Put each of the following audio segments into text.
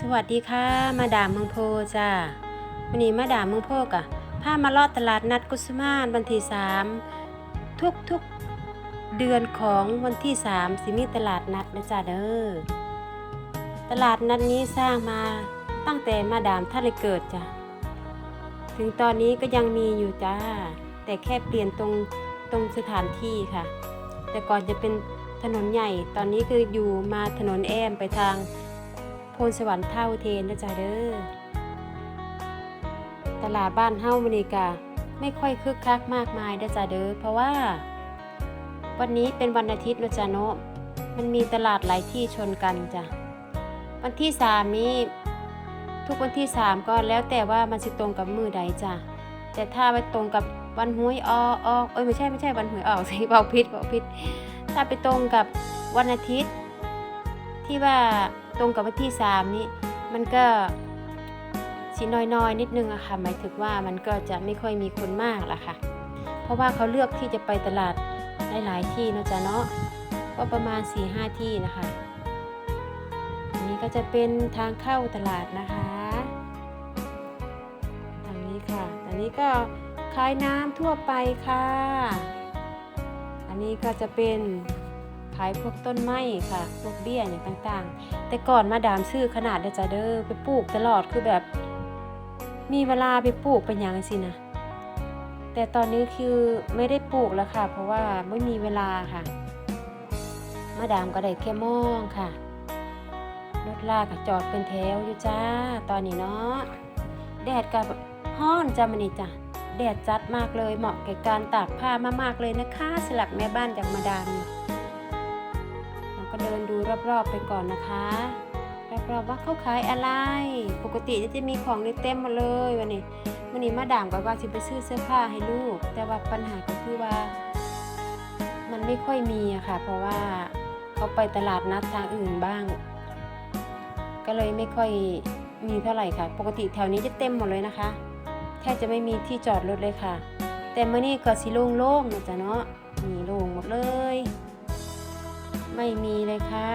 สวัสดีค่ะมาดามเมืองโพจ้าวันนี้มาดามเมืองโพกะพามาลอดตลาดนัดกุสมานวันที่สามทุกทุกเดือนของวันที่สามสิมีตลาดนัดนะจ้าเด้อตลาดนัดนี้สร้างมาตั้งแต่มาดามท่านเลยเกิดจ้ะถึงตอนนี้ก็ยังมีอยู่จ้า แต่แค่เปลี่ยนตรงตรงสถานที่ค่ะ แต่ก่อนจะเป็นถนนใหญ่ตอนนี้คืออยู่มาถนนแอมไปทาง พนสวรรค์เท่าเทนนะจ๊ะเด้อ ตลาดบ้านเฮ้ามานีกาไม่ค่อยคึกคักมากมายนะจ๊ะเด้อ เพราะว่า วันนี้เป็นวันอาทิตย์นะจ๊ะเนาะมันมีตลาดหลายที่ชนกันจ้ะ วันที่สามนี้ทุกวันที่สามก็แล้วแต่ว่ามันสิตรงกับมือใดจ้ะ แต่ถ้าไปตรงกับวันหวยออกออกเอ้ยไม่ใช่ไม่ใช่วันหวยออกสิเบาพิษเบาพิษถ้าไปตรงกับวันอาทิตย์ ที่ว่าตรงกับวันที่สามนี้มันก็สีน้อยๆนิดนึงอะค่ะหมายถึงว่ามันก็จะไม่ค่อยมีคนมากละค่ะ เพราะว่าเขาเลือกที่จะไปตลาดหลายๆที่เนาะจ๊ะเนาะก็ประมาณ4ี่ห้าที่นะคะอันนี้ก็จะเป็นทางเข้าตลาดนะคะทางนี้ค่ะอันนี้ก็ขายน้ำทั่วไปค่ะ อันนี้ก็จะเป็น ขายพวกต้นไม้ค่ะ พวกเบี้ยอย่างต่างๆ แต่ก่อนมาดามซื้อขนาดเดจาเดอร์ไปปลูกตลอดคือแบบ มีเวลาไปปลูกเป็นอย่างสินะแต่ตอนนี้คือไม่ได้ปลูกแล้วค่ะ เพราะว่าไม่มีเวลาค่ะ มาดามก็ได้แค่มองค่ะรถลากก็จอดเป็นแถวอยู่จ้า ตอนนี้เนาะแดดกับห้อนจ้ามันนี่จ้ะแดดจัดมากเลยเหมาะแก่การตากผ้ามากๆเลยนะคะสลับแม่บ้านจากมาดามนี่ ก็เดินดูรอบๆไปก่อนนะคะรอบๆว่าเขาขายอะไร ปกติจะมีของนี่เต็มหมดเลยวันนี้วันนี้มาด่างกับว่าจะไปซื้อเสื้อผ้าให้ลูก แต่ว่าปัญหาก็คือว่า มันไม่ค่อยมีอะค่ะ เพราะว่าเขาไปตลาดนัดทางอื่นบ้าง ก็เลยไม่ค่อยมีเท่าไหร่ค่ะ ปกติแถวนี้จะเต็มหมดเลยนะคะแทบจะไม่มีที่จอดรถเลยค่ะ แต่เมื่อนี้ก็สิโล่งๆนะจ๊ะเนาะนี่โล่งหมดเลย ไม่มีเลยค่ะ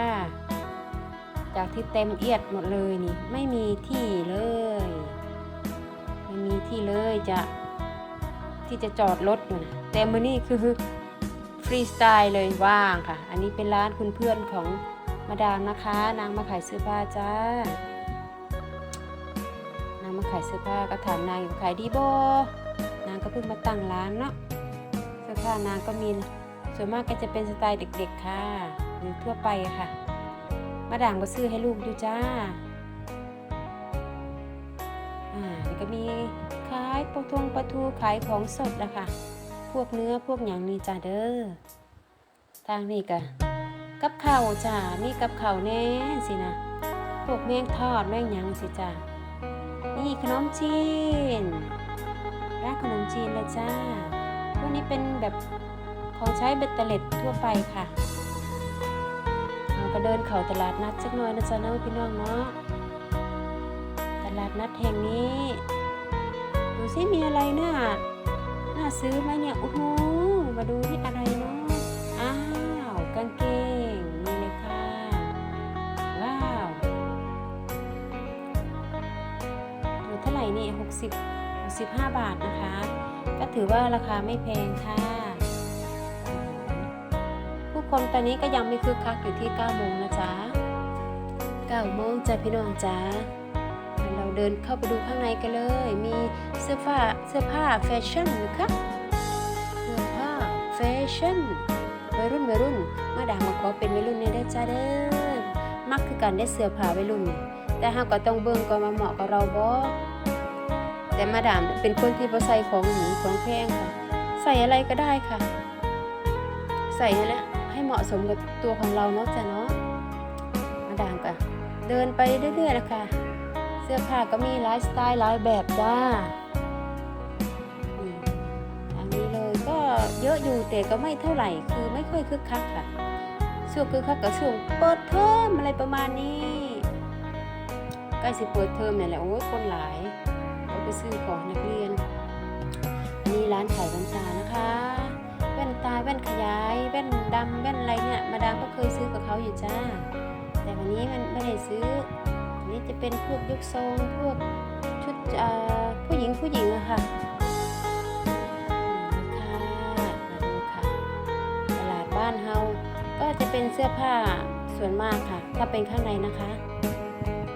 จากที่เต็มเอียดหมดเลยนี่ ไม่มีที่เลย ไม่มีที่เลยจะที่จะจอดรถอยู่นะแต่มือนี่คือฟรีสไตล์เลยว่างค่ะ อันนี้เป็นร้านคุณเพื่อนของมาดามนะคะ นางมาขายเสื้อผ้าจ้านางมาขายเสื้อผ้าก็ถามนางอยู่ขายดีโบนางก็เพิ่งมาตั้งร้านเนาะเสื้อผ้านางก็มีส่วนมากก็จะเป็นสไตล์เด็กๆค่ะ หรือทั่วไปค่ะ มาด่างก็ซื้อให้ลูกอยู่จ้า อ่านี่ก็มีขายปลาทงปลาทูขายของสดนะคะ พวกเนื้อพวกอย่างนี้จ้าเด้อ ทางนี้ก็กับข้าวจ้ามีกับข้าวแน่สินะ พวกแมงทอดแมงหยังสิจ้านี่ขนมจีนร้านขนมจีนเลยจ้าพวกนี้เป็นแบบของใช้เบ็ดเตล็ดทั่วไปค่ะ เราก็เดินเข้าตลาดนัดสักหน่อยนะจ๊ะน้องพี่น้องเนาะ ตลาดนัดแห่งนี้ดูซิมีอะไรน่าน่าซื้อไหมเนี่ยโอ้โหมาดูที่อะไรเนาะ อ้าว กางเกงนี่เลยค่ะ ว้าวตัวเท่าไหร่นี่หกสิบหกสิบห้าบาทนะคะ ก็ถือว่าราคาไม่แพงค่ะ คนตอนนี้ก็ยังไม่คึกคักอยู่ที่9โมงนะจ๊ะ9โมงจ้ะพี่น้องจ๊ะเราเดินเข้าไปดูข้างในกันเลย มีเสื้อผ้าเสื้อผ้าแฟชั่นนะคะเสื้อผ้าแฟชั่นวัยรุ่นวัยรุ่นมาดามมาขอเป็นวัยรุ่นเนี่ยได้จ้าเด้อมักคือการได้เสื้อผ้าวัยรุ่น แต่หาก็ต้องเบิ่งก่อนมาเหมาะกับเราบ่แต่มาดามเป็นคนที่บ่ใส่ของหนีของแพงค่ะ ใส่อะไรก็ได้ค่ะ ใส่นั่นแหละ เหมาะสมกับตัวของเราเนาะจ้ะเนาะมาดามก็เดินไปเรื่อยๆนะคะ เสื้อผ้าก็มีหลายสไตล์หลายแบบจ้านี่ทางนี้เลยก็เยอะอยู่แต่ก็ไม่เท่าไหร่คือไม่ค่อยคึกคักค่ะช่วงคึกคักกับช่วงเปิดเทอมอะไรประมาณนี้ใกล้สิเปิดเทอมเนี่ยแหละโอ้ยคนหลายก็ไปซื้อของนักเรียนอันนี้ร้านขายแว่นตานะคะ ว่นตาแว่นขยายแว่นดำแว่นอะไรเนี่ยมาดามก็เคยซื้อกับเขาอยู่จ้า แต่วันนี้มันไม่ได้ซื้อมนี้จะเป็นพวกยุคทรงพวกชุดผู้หญิงผู้หญิงอะค่ะดูค่ะตลาดบ้านเฮาก็จะเป็นเสื้อผ้าส่วนมากค่ะ ถ้าเป็นข้างในนะคะ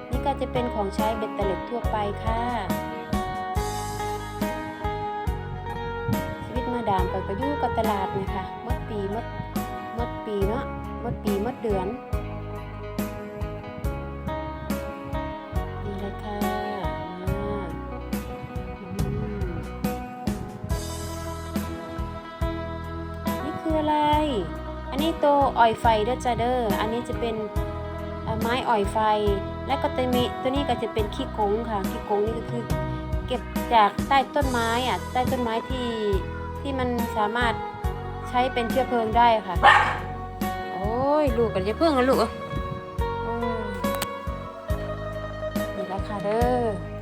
นี่ก็จะเป็นของใช้เบ็ดเตล็ดทั่วไปค่ะ ดามก็ก็อยู่กับตลาดนี่ยค่ะมดปีมดมดปีเนาะมดปีมดเดือนนี่เลยค่ะอืมนี่คืออะไร อันนี้โตอ่อยไฟเด้อจ้าเด้ออันนี้จะเป็นไม้อ่อยไฟ และก็ตัวนี้ตัวนี้ก็จะเป็นขี้กงค่ะขี้กงนี่ก็คือเก็บจากใต้ต้นไม้อะใต้ต้นไม้ที่ ที่มันสามารถใช้เป็นเชื้อเพลิงได้ค่ะ โอ้ยลูกกันจะเพิ่งกันลูกนี่แล้วค่ะเด้อ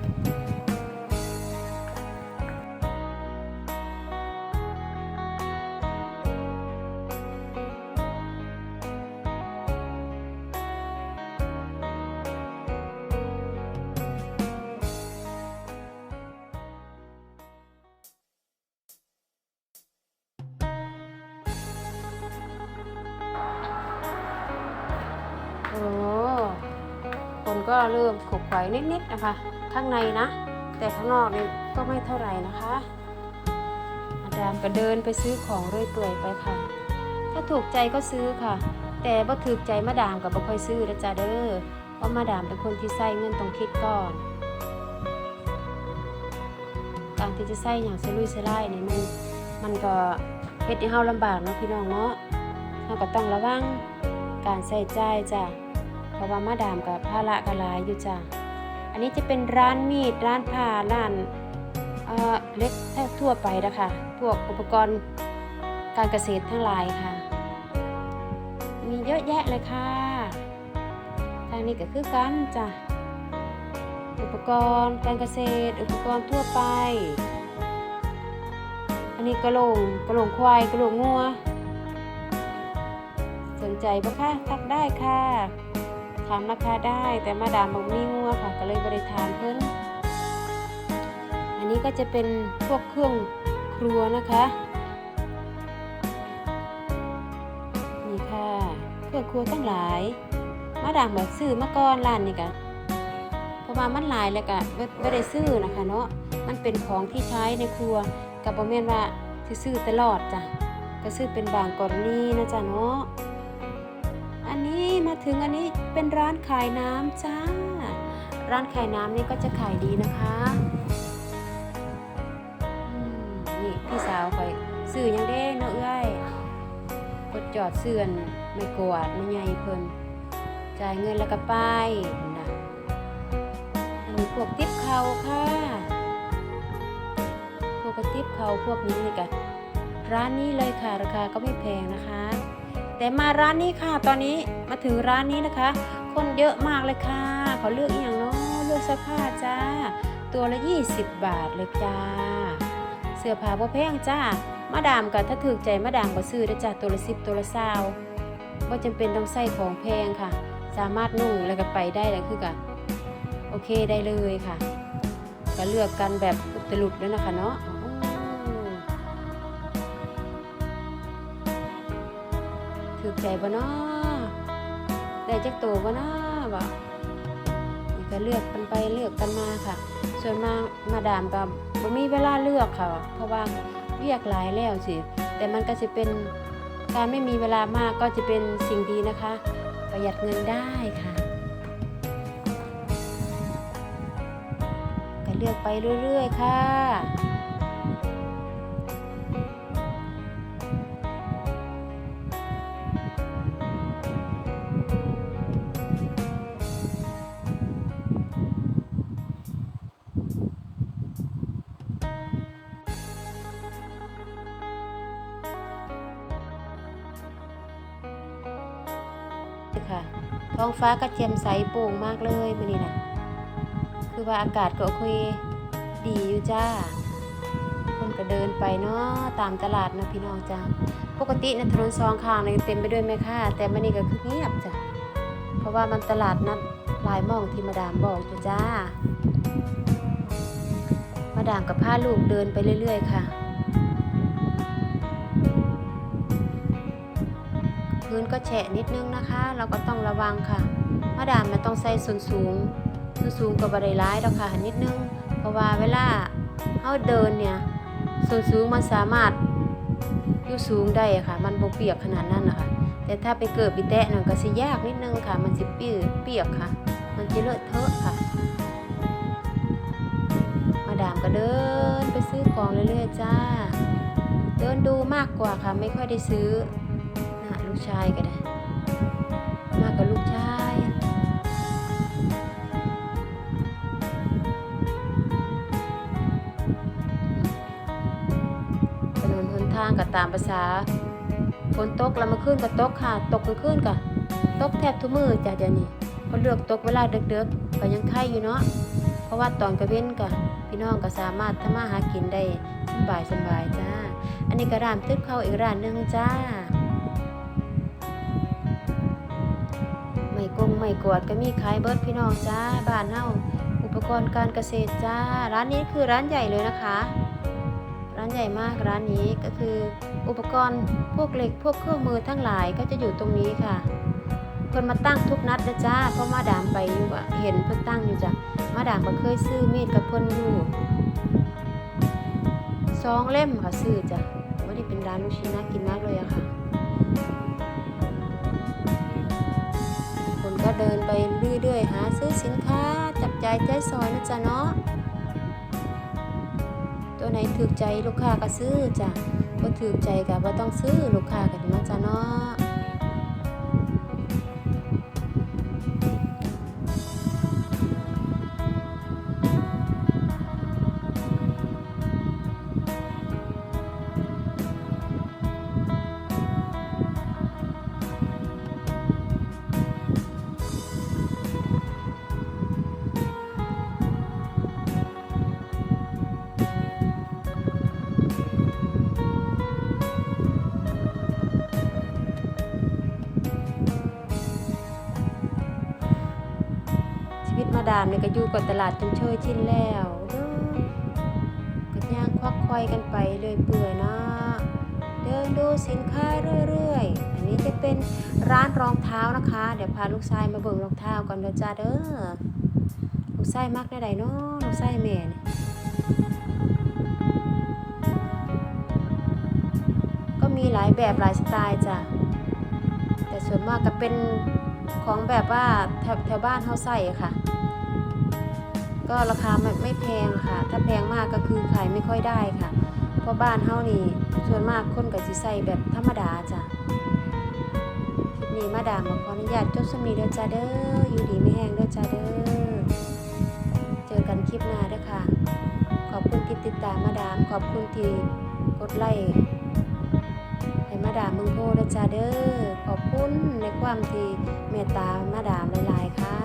ก็เริ่มขบไขวนิดๆนะคะ ข้างในนะ แต่ข้างนอกนี่ก็ไม่เท่าไหร่นะคะอาดามก็เดินไปซื้อของเรื่อยเปื่อยไปค่ะ ถ้าถูกใจก็ซื้อค่ะ แต่บ่ถูกใจมาดามกับบ่ค่อยซื้อนะจ๊ะเด้อเพราะมาดามเป็นคนที่ใส่เงินตรงคิดก่อนการที่จะใส่อย่างสลุยสลายนี่มันมันก็เฮ็ดให้เฮาลำบากเนาะพี่น้องเนาะเฮาก็ต้องระวังการใส่ใจจ้ะ ราะว่ามาดามกับภาระกหลายอยู่จ้ะอันนี้จะเป็นร้านมีดร้านผ้าร้านเเล็กทั่วไปนะคะพวกอุปกรณ์การเกษตรทั้งหลายค่ะ มีเยอะแยะเลยค่ะ ทางนี้ก็คือกันจ้ะอุปกรณ์การเกษตร อุปกรณ์ทั่วไป อันนี้กระโหลงกระโหลงควายกระโหลงงัว สนใจปะคะทักได้ค่ะ ถามราคาได้ แต่มาดามบอกมีงัวค่ะ ก็เลยบริทานเพิ่นอันนี้ก็จะเป็นพวกเครื่องครัวนะคะนี่ค่ะเครื่องครัวตั้งหลาย มาดามแบบซื้อมาก่อนร้านนี่กะเพราะว่ามันหลายแล้วก็บ่บ่ได้ซื้อนะคะเนาะมันเป็นของที่ใช้ในครัวกับบ่แม่นว่าซื้อตลอดจ้ะก็ซื้อเป็นบางกรณีนะจ๊ะเนาะ มาถึงอันนี้เป็นร้านขายน้ำจ้า ร้านขายน้ำนี่ก็จะขายดีนะคะนี่พี่สาวคอยซื้อยังเด้เนาะเอ้ยกดจอดเสื่อนไม่กวาดไม่ใหญ่เพิ่นจ่ายเงินแล้วก็ไปนะอันนี้พวกติ๊บเขาค่ะพวกติ๊บเขาพวกนี้นี่กะร้านนี้เลยค่ะราคาก็ไม่แพงนะคะ แต่มาร้านนี้ค่ะ ตอนนี้มาถึงร้านนี้นะคะ คนเยอะมากเลยค่ะ เขาเลือกอย่างเนาะเลือกเสื้อผ้าจ้า ตัวละ 20 บาทเลยจ้า เสื้อผ้าบ่แพงจ้า มาดามกับถ้าถูกใจมาดามก็ซื้อได้จ้าตัวละ10ตัวละ20บ่จำเป็นต้องใส่ของแพงค่ะ สามารถนุ่งแล้วก็ไปได้แล้วคือกะโอเคได้เลยค่ะ ก็เลือกกันแบบอุตลุดแล้วนะคะเนาะ ถือใจบ่นาะได้จักตัวบ่นาะบ่นี่ก็เลือกกันไปเลือกกันมาค่ะ ส่วนมามาดามกับบ่มีเวลาเลือกค่ะ เพราะว่าเรียกหลายแล้วสิ แต่มันก็จะเป็นการไม่มีเวลามากก็จะเป็นสิ่งดีนะคะ ประหยัดเงินได้ค่ะก็เลือกไปเรื่อยๆค่ะ ฟ้าก็แจ่มใสโปร่งมากเลยมื้อนี้นะคือว่าอากาศก็โอเคดีอยู่จ้าคนก็เดินไปเนาะตามตลาดเนาะพี่น้องจ้าปกติในะถนนสองข้างนี่เต็มไปด้วยแม่ค้าแต่มื้อนี้ก็คือเงียบจ้ะเพราะว่ามันตลาดนัดหลายมองที่มาดามบอกจ้ามาดามกับพาลูกเดินไปเรื่อย ๆ ค่ะ พื้นก็แฉะนิดนึงนะคะ เราก็ต้องระวังค่ะมาดามมันต้องใส่ส่วนสูงส่วนสูงกับบริร้ายแล้วค่ะนิดนึง เพราะว่าเวลาเขาเดินเนี่ยส่วนสูงมันสามารถอยู่สูงได้ค่ะ มันบ่เปียกขนาดนั้นนะคะแต่ถ้าไปเกิดบิแตะนั่นก็สิยากนิดนึงค่ะ มันสิเปียกเปียกค่ะ มันจะเลอะเทอะค่ะ มาดามก็เดินไปซื้อของเรื่อยๆจ้า เดินดูมากกว่าค่ะ ไม่ค่อยได้ซื้อ ชายก็ได้ มากกว่าลูกชาย ถนนหนทางก็ตามภาษาฝนตกแล้วมาขึ้นก็ตกค่ะ ตกกลางคืนก็ตกแทบทุกมือจ้ะเดี๋ยวนี้พอเลือกตกเวลาเด็กๆก็ยังไข่อยู่เนาะ เพราะว่าตอนกระเว้นก็พี่น้องก็สามารถทำมาหากินได้สบายสบายจ้า อันนี้ก็ร้านตึกเข้าอีกร้านหนึงจ้า งไม่กวาดก็มีขายเบิร์ดพี่น้องจ้าบ้านเฮาอุปกรณ์การเกษตรจ้า ร้านนี้คือร้านใหญ่เลยนะคะ ร้านใหญ่มากร้านนี้ก็คืออุปกรณ์พวกเหล็กพวกเครื่องมือทั้งหลายก็จะอยู่ตรงนี้ค่ะเพิ่นมาตั้งทุกนัดนะจ้าเพราะมาดามไปอยู่อะเห็นเพิ่นตั้งอยู่จ้ะมาดามก็เคยซื้อมีดกับเพิ่นอยู่สองเล่มค่ะซื้อจ้ะว่านี่เป็นร้านลูกชิ้นน่ากินมากเลยอะค่ะ เดินไปเรื่อยๆ หาซื้อสินค้าจับใจใจซอยนะจ๊ะเนาะตัวไหนถูกใจลูกค้าก็ซื้อจ้ะบ่ถูกใจก็บ่ต้องซื้อลูกค้าก็เนาะจ้ะเนาะ ดามเนี่ยก็อยู่กับตลาดจนเชยชินแล้วเด้อก็ย่างควักควายกันไปเรื่อยเปื่อยนะเดินดูสินค้าเรื่อยๆ อันนี้จะเป็นร้านรองเท้านะคะ เดี๋ยวพาลูกชายมาเบิ่งรองเท้าก่อนเด้อจ้าเด้อลูกชายมักได้ใดเนาะลูกชายแม่เนี่ยก็มีหลายแบบหลายสไตล์จ้ะแต่ส่วนมากก็เป็นของแบบว่าแถวแถวบ้านเขาใส่ค่ะ ก็ราคาไม่ไม่แพงค่ะ ถ้าแพงมากก็คือขายไม่ค่อยได้ค่ะ เพราะบ้านเฮานี่ส่วนมากคนก็สิใส่แบบธรรมดาจ้ะคลิปนี้มาดามขออนุญาตจบสมีเด้อจ้าเด้ออยู่ดีไม่แห้งเด้อจ้าเด้อเจอกันคลิปหน้าเด้อค่ะ ขอบคุณที่ติดตามมาดาม ขอบคุณที่กดไลค์ให้มาดามมืองโพนะจ้าเด้อขอบคุณในความที่เมตตามาดามหลายๆค่ะ